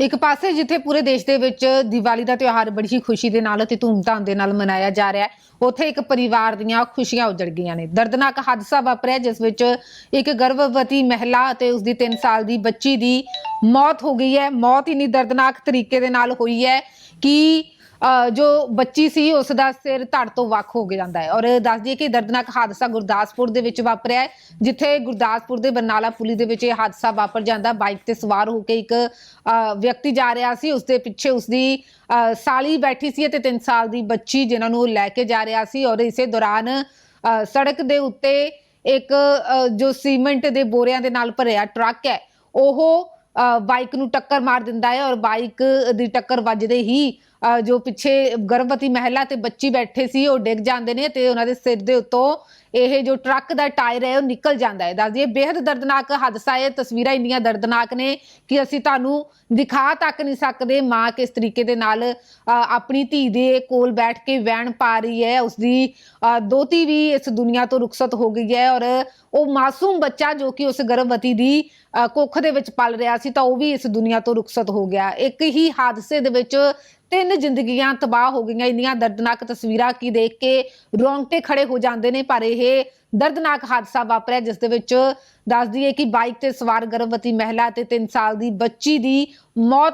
ਇੱਕ ਪਾਸੇ ਜਿੱਥੇ ਪੂਰੇ ਦੇਸ਼ ਦੇ ਵਿੱਚ ਦੀਵਾਲੀ ਦਾ ਤਿਉਹਾਰ ਬੜੀ ਹੀ ਖੁਸ਼ੀ ਦੇ ਨਾਲ ਅਤੇ ਧੂਮਧਾਮ ਦੇ ਨਾਲ ਮਨਾਇਆ ਜਾ ਰਿਹਾ ਹੈ, ਉੱਥੇ ਇੱਕ ਪਰਿਵਾਰ ਦੀਆਂ ਖੁਸ਼ੀਆਂ ਉਜੜ ਗਈਆਂ ਨੇ। ਦਰਦਨਾਕ ਹਾਦਸਾ ਵਾਪਰਿਆ, ਜਿਸ ਵਿੱਚ ਇੱਕ ਗਰਭਵਤੀ ਮਹਿਲਾ ਅਤੇ ਉਸ ਦੀ 3 ਸਾਲ ਦੀ ਬੱਚੀ ਦੀ ਮੌਤ ਹੋ ਗਈ ਹੈ। ਮੌਤ ਇੰਨੀ ਦਰਦਨਾਕ ਤਰੀਕੇ ਦੇ ਨਾਲ ਹੋਈ ਹੈ ਕਿ ਜੋ ਬੱਚੀ ਸੀ ਉਸ ਦਾ ਸਿਰ ਧੜ ਤੋਂ ਵੱਖ ਹੋ ਗਿਆ ਜਾਂਦਾ ਹੈ। ਔਰ ਦੱਸ ਦਈਏ ਕਿ ਦਰਦਨਾਕ ਹਾਦਸਾ ਗੁਰਦਾਸਪੁਰ ਦੇ ਵਿੱਚ ਵਾਪਰਿਆ ਹੈ ਜਿੱਥੇ ਗੁਰਦਾਸਪੁਰ ਦੇ ਬਰਨਾਲਾ ਪੁਲੀ ਦੇ ਵਿੱਚ ਇਹ ਹਾਦਸਾ ਵਾਪਰ ਜਾਂਦਾ। ਬਾਈਕ ਤੇ ਸਵਾਰ ਹੋ ਕੇ ਇੱਕ ਵਿਅਕਤੀ ਜਾ ਰਿਹਾ ਸੀ। ਉਸ ਦੇ ਪਿੱਛੇ ਉਸ ਦੀ ਸਾਲੀ ਬੈਠੀ ਸੀ ਤੇ 3 ਸਾਲ ਦੀ ਬੱਚੀ ਜਿਨ੍ਹਾਂ ਨੂੰ ਲੈ ਕੇ ਜਾ ਰਿਹਾ ਸੀ। ਔਰ ਇਸੇ ਦੌਰਾਨ ਅ, ਸੜਕ ਦੇ ਉੱਤੇ ਇੱਕ ਜੋ ਸੀਮੈਂਟ ਦੇ ਬੋਰਿਆਂ ਦੇ ਨਾਲ ਭਰਿਆ ਟਰੱਕ ਹੈ ਉਹ ਅ, ਬਾਈਕ ਨੂੰ ਟੱਕਰ ਮਾਰ ਦਿੰਦਾ ਹੈ। ਔਰ ਬਾਈਕ ਦੀ ਟੱਕਰ ਵੱਜਦੇ ਹੀ ਜੋ ਪਿੱਛੇ ਗਰਭਵਤੀ ਮਹਿਲਾ ਤੇ ਬੱਚੀ ਬੈਠੇ ਸੀ ਉਹ ਡਿੱਗ ਜਾਂਦੇ ਨੇ ਤੇ ਉਹਨਾਂ ਦੇ ਸਿਰ ਦੇ ਉੱਤੋਂ ਇਹ ਜੋ ਟਰੱਕ ਦਾ ਟਾਇਰ ਹੈ ਉਹ ਨਿਕਲ ਜਾਂਦਾ ਹੈ। ਦੱਸ ਦਈਏ ਬੇहद ਦਰਦਨਾਕ ਹਾਦਸਾ ਹੈ। ਤਸਵੀਰਾਂ ਇੰਨੀਆਂ ਦਰਦਨਾਕ ਨੇ ਕਿ ਅਸੀਂ ਤੁਹਾਨੂੰ ਦਿਖਾ ਤੱਕ ਨਹੀਂ ਸਕਦੇ ਮਾਂ ਕਿਸ ਤਰੀਕੇ ਦੇ ਨਾਲ ਆਪਣੀ ਧੀ ਦੇ ਕੋਲ ਬੈਠ ਕੇ ਵੈਣ ਪਾ ਰਹੀ ਹੈ। ਉਸਦੀ ਅ, ਦੋਤੀ ਵੀ ਇਸ ਦੁਨੀਆ ਤੋਂ ਰੁਖਸਤ ਹੋ ਗਈ ਹੈ ਔਰ ਉਹ ਮਾਸੂਮ ਬੱਚਾ ਜੋ ਕਿ ਉਸ ਗਰਭਵਤੀ ਦੀ ਅ, ਕੁੱਖ ਦੇ ਵਿੱਚ ਪਲ ਰਿਹਾ ਸੀ ਤਾਂ ਉਹ ਵੀ ਇਸ ਦੁਨੀਆ ਤੋਂ ਰੁਖਸਤ ਹੋ ਗਿਆ। ਇੱਕ ਹੀ ਹਾਦਸੇ ਦੇ ਵਿੱਚ ਤਿੰਨ ਜ਼ਿੰਦਗੀਆਂ ਤਬਾਹ ਹੋ ਗਈਆਂ, ਇੰਨੀਆਂ ਦਰਦਨਾਕ ਤਸਵੀਰਾਂ ਕੀ ਦੇਖ ਕੇ ਰੋਂਗਟੇ ਖੜੇ ਹੋ ਜਾਂਦੇ ਨੇ, ਪਰ ਇਹ ਦਰਦਨਾਕ ਹਾਦਸਾ ਵਾਪਰਿਆ, ਜਿਸ ਦੇ ਵਿੱਚ ਦੱਸ ਦਈਏ ਕਿ ਬਾਈਕ ਤੇ ਸਵਾਰ ਗਰਭਵਤੀ ਮਹਿਲਾ ਤੇ 3 ਸਾਲ ਦੀ ਬੱਚੀ ਦੀ ਮੌਤ